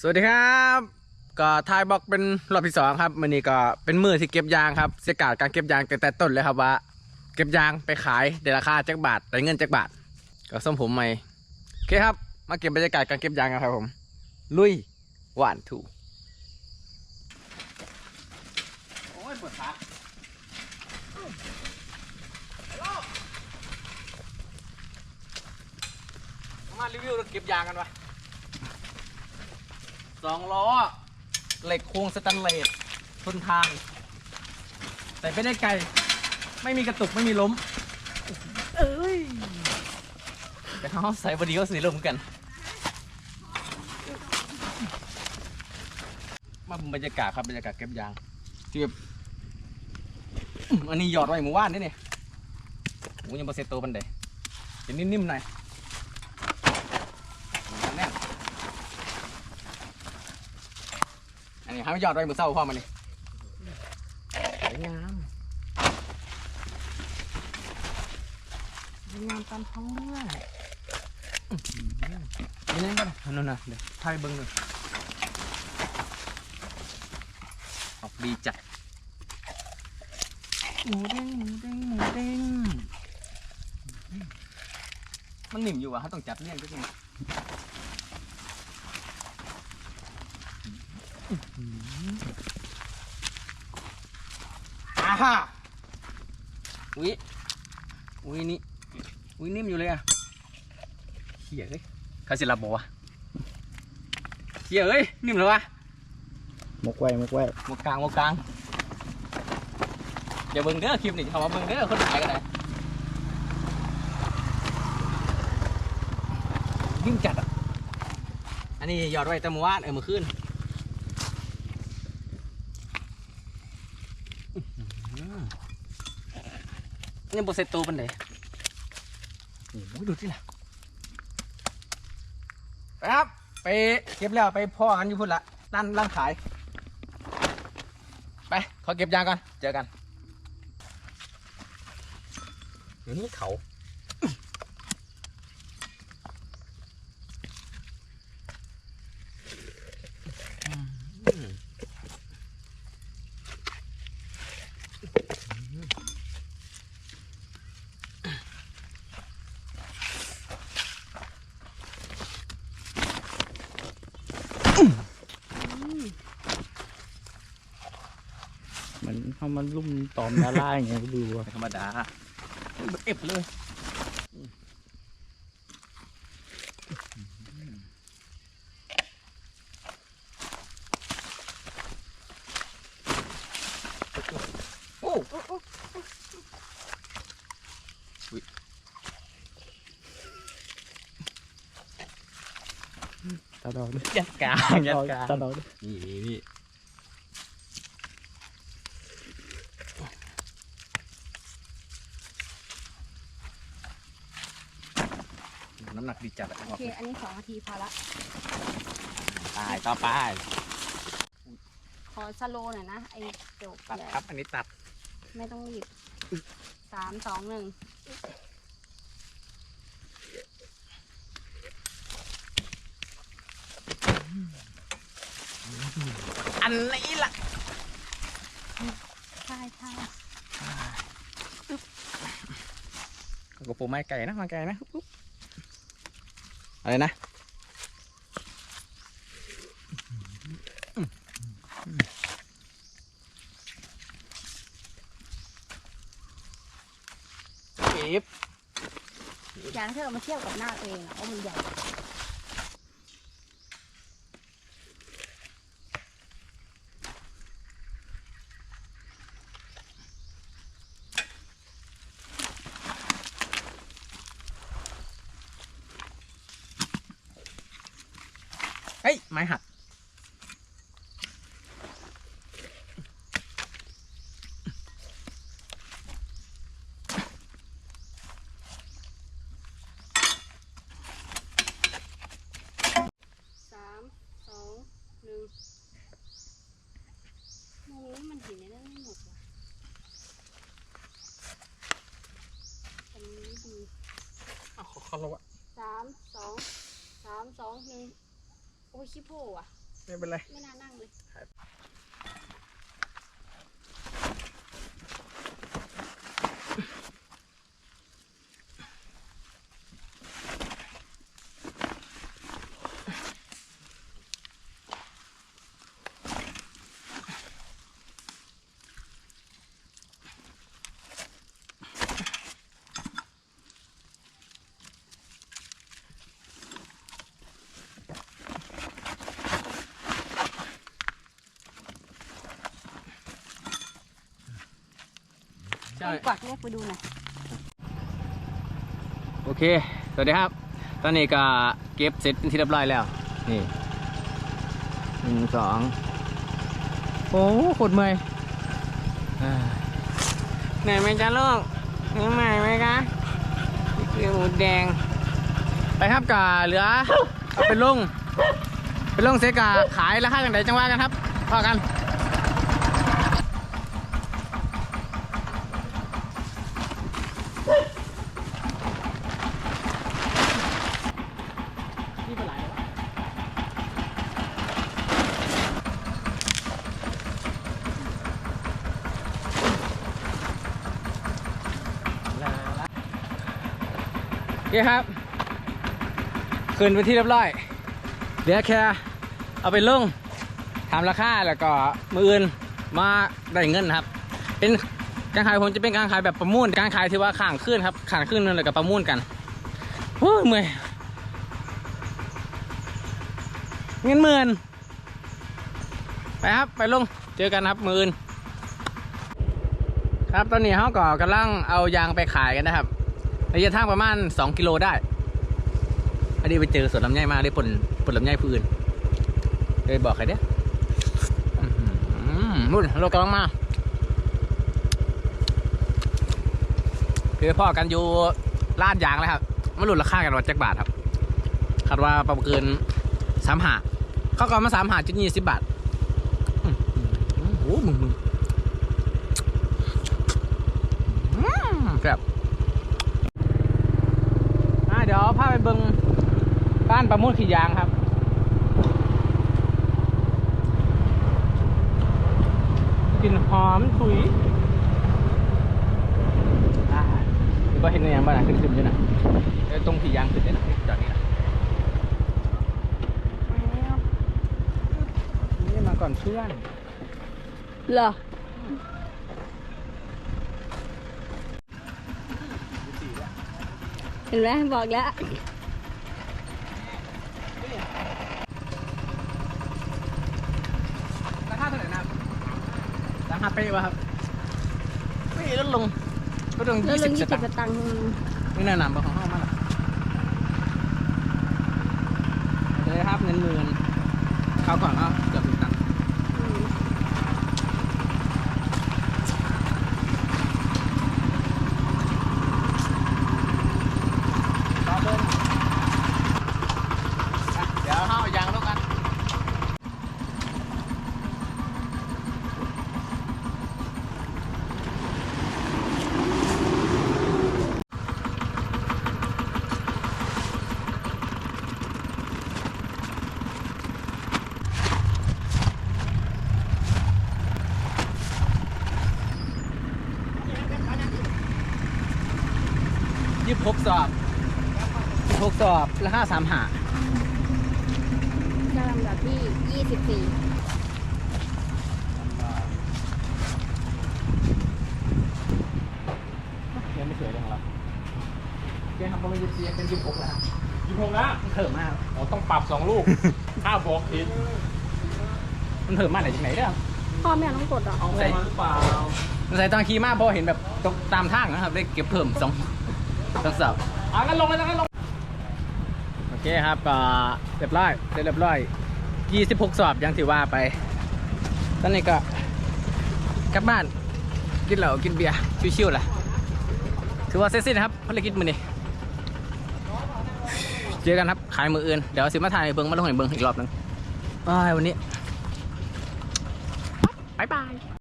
สวัสดีครับ ก็ทายบอกเป็นรอบที่สองครับมันนี้ก็เป็นมือที่เก็บยางครับเสียกาศการเก็บยางแต่แต่ต้นเลยครับว่า เก็บยางไปขายได้ราคาจักบาทได้เงินจักบาท ก็ส่งผมใหม่โอเคครับ มาเก็บบรรยากาศการเก็บยางกันครับผม ลุยหวานถูโอ้ยปวดขามารีวิวรถเก็บยางกันวะ สองล้อ เหล็กโครงสแตนเลสทนทาน แต่ไม่ได้ไกล ไม่มีกระตุกไม่มีล้ม เอ้ยแต่เขาใส่บอดีก็สีลมกัน มาบรรยากาศครับบรรยากาศเก็บยางที่แบบอื้ออันนี้หยอดไว้หมู่บ้านนี่นี่โอ้ยังบอเซตโตปันเดจะนิ่มๆหน่อยแน่น อันนี้ให้มันยอดไว้มือเศร้าพ่อมันนี่สวยงามสวยงามตามท้องเรื่องนี่นั่นก็ได้นั่นน่ะเดี๋ยวถ่ายเบิ้งหน่อยออกดีจัดหมูเด้งหมูเด้งหมูเด้งมันหนิ่มอยู่อะเขาต้องจับเลี่ยงก็จริง อาฮ่าอุ้ยอุ้ยนี่อุ้ยนิ่มอยู่เลยอะเขี่ยเลยเขาสิรับบอกวะเขี่ยเอ้ยนิ่มเลยวะมกไว้มกไว้หมดกลางหมดกลางอย่าเบิ่งเด้อคลิปนี่เขามาเบิ่งเด้อคนถ่ายกันไหนยิ่งจัดอะอันนี้หยอดไว้แต่เมื่อวานเออเมื่อคืนอื้อหือ ยังโบเซตโตปันไหนโอ้ยดูที่ล่ะไปครับ ไปเก็บแล้วไปพ่อกันอยู่พุ่นละด้านร่างขาย ไปขอเก็บยางก่อน เจอกันนี่เขา เหมือนเขามันลุ่มตอมดาราอย่างเงี้ยดูอะธรรมดาเอฟเลยโอ้ตาดอกด้วยยัดกลางยัดกลางตาดอกด้วยนี่นี่ นี่น้ำหนักดีจัดอะโอเค อันนี้สองนาทีพอละ ตายต่อไปขอสโลว์หน่อยนะ ไอ้เดี๋ยวตัดเดี๋ยวครับ อันนี้ตัดไม่ต้องรีบสามสองหนึ่งอันนี้ล่ะใช่ใช่กระโปรงไม้ไก่นะมาไก่นะปุ๊บ อะไรนะเก็บอย่างที่เรามาเทียบกับหน้าตัวเองอะว่ามันใหญ่ ฮ้ย ไม้หัก สามสองหนึ่งมองนี้มันเห็นในนั้นไม่หมดว่ะอันนี้ดีอ้าวขอเขาแล้วอะสามสองสามสองหนึ่ง โอ้ยชิโพว่ะไม่เป็นไร ไม่น่านั่งเลย ใช่กวักเรียกไปดูหน่อยโอเค สวัสดีครับ ตอนนี้ก็เก็บเสร็จเป็นที่เรียบร้อยแล้ว นี่หนึ่งสองโอ้โคตรเมื่อยอ่าเหนื่อยไหมจ๊ะลูกเหนื่อยไหมคะนี่คือหมูแดง ไปครับกาเหลือเอาเป็นลุงเป็นลุงเสกาขายราคากันไหนจังหวะกันครับพอกันนี่เป็นไรวะโอเคครับคืนไปที่เรียบร้อยเหลือแค่เอาไปลงทำราคาแล้วก็มืออื่นมาได้เงินครับ เป็นการขายผมจะเป็นการขายแบบประมูลการขายที่ว่าข่างขึ้นครับข่างขึ้นนั่นแหละกับประมูลกันโอ้ยเมื่อยเงินหมื่นไปครับไปลงเจอกันครับมืออื่นครับตอนนี้เขาก็กำลังเอายางไปขายกันนะครับ ระยะทางประมาณ 2 กิโลได้ อันนี้ไปเจอสวนลำไยมาได้ผลผลลำไยผู้อื่นเลยบอกใครเด้นู่นเรากำลังมาคือพ่อกันอยู่ลาดยางเลยครับมาหลุดราคากันว่าจักบาทครับคาดว่าประมาณเกินสามหาเขาก็เอามาสามหาจุดยี่สิบบาทโอ้โหมึงมึงอืมครับอ่าเดี๋ยวพาไปเบิ้งบ้านประมูลขี่ยางครับกลิ่นหอมถุยอ่าเดี๋ยวก็เห็นในยังบ้านนะขึ้นขึ้นอยู่นะตรงขี่ยางขึ้นเนี่ยนะจอดนี่นะนี่มาก่อนเพื่อนเหรอเห็นไหมบอกแล้ว ราคาเท่าไหร่นะครับ ราคาเป๊ะป่ะครับไม่ลดลงลดลงแล้วยี่เรื่สิองบยี่สสิบตางค์ตังค์นี่แนะนำของห้องมาละเลยครับเงินหมื่นเขาวก่อนก็เกือบถึงตังค์รอเบิ้งอะเดี๋ยวเข้ายางแล้วกัน ยี่สิบหกสอบยี่สิบหกสอบราคาสามหาก็ลำดับที่ยี่สิบสี่ยังไม่สวยเลยของเราเกมทำประมาณยี่สิบสี่เป็นยี่สิบหกแล้วยี่หกนะมันเถิมมากโอ้ต้องปรับสองลูกห้าบอกผิดมันเถิมมากไหนจากไหนเด้อพ่อแม่ต้องกดเหรอ เอาไปมาหรือเปล่า มันใส่ตอนขี่มากพอเห็นแบบตกตามทางนะครับได้เก็บเพิ่มสอง สองสอบอะงั้นลงเลยนะงั้นลง โอเคครับก็เรียบร้อยเสร็จเรียบร้อยยี่สิบหกสอบอยังถือว่าไป ตอนนี้ก็กลับบ้าน กินเหล้ากินเบียร์ชิวๆแหละถือว่าเสร็จสิ้นนะครับภารกิจมือนี้ เจอกันครับ ขายมืออื่น เดี๋ยวสิมาถ่ายให้เบิ้งมาลงให้เบิ้งอีกรอบหนึงบายวันนี้บ๊ายบาย